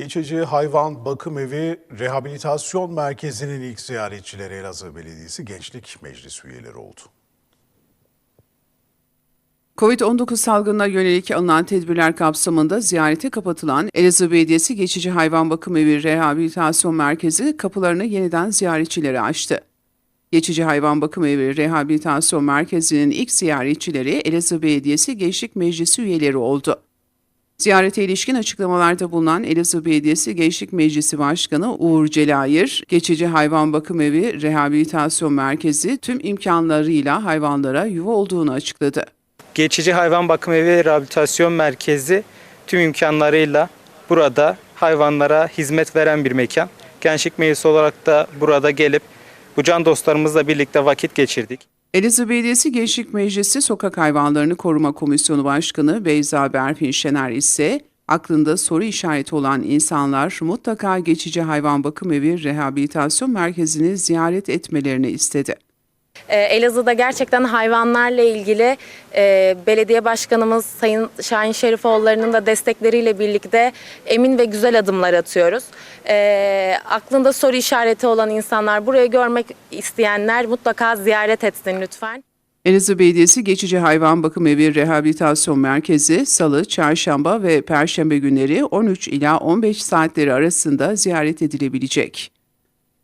Geçici Hayvan Bakım Evi Rehabilitasyon Merkezi'nin ilk ziyaretçileri Elazığ Belediyesi Gençlik Meclisi üyeleri oldu. Covid-19 salgınına yönelik alınan tedbirler kapsamında ziyarete kapatılan Elazığ Belediyesi Geçici Hayvan Bakım Evi Rehabilitasyon Merkezi kapılarını yeniden ziyaretçilere açtı. Geçici Hayvan Bakım Evi Rehabilitasyon Merkezi'nin ilk ziyaretçileri Elazığ Belediyesi Gençlik Meclisi üyeleri oldu. Ziyarete ilişkin açıklamalarda bulunan Elazığ Belediyesi Gençlik Meclisi Başkanı Uğur Celayir, Geçici Hayvan Bakım Evi Rehabilitasyon Merkezi tüm imkanlarıyla hayvanlara yuva olduğunu açıkladı. Geçici Hayvan Bakım Evi Rehabilitasyon Merkezi tüm imkanlarıyla burada hayvanlara hizmet veren bir mekan. Gençlik Meclisi olarak da burada gelip bu can dostlarımızla birlikte vakit geçirdik. Elazığ Belediyesi Gençlik Meclisi Sokak Hayvanlarını Koruma Komisyonu Başkanı Beyza Berfin Şener ise aklında soru işareti olan insanlar mutlaka geçici hayvan bakım evi rehabilitasyon merkezini ziyaret etmelerini istedi. Ee, Elazığ'da gerçekten hayvanlarla ilgili e, belediye başkanımız Sayın Şahin Şerifoğulları'nın da destekleriyle birlikte emin ve güzel adımlar atıyoruz. Ee, aklında soru işareti olan insanlar, burayı görmek isteyenler mutlaka ziyaret etsin lütfen. Elazığ Belediyesi Geçici Hayvan Bakım Evi Rehabilitasyon Merkezi Salı, Çarşamba ve Perşembe günleri 13 ila 15 saatleri arasında ziyaret edilebilecek.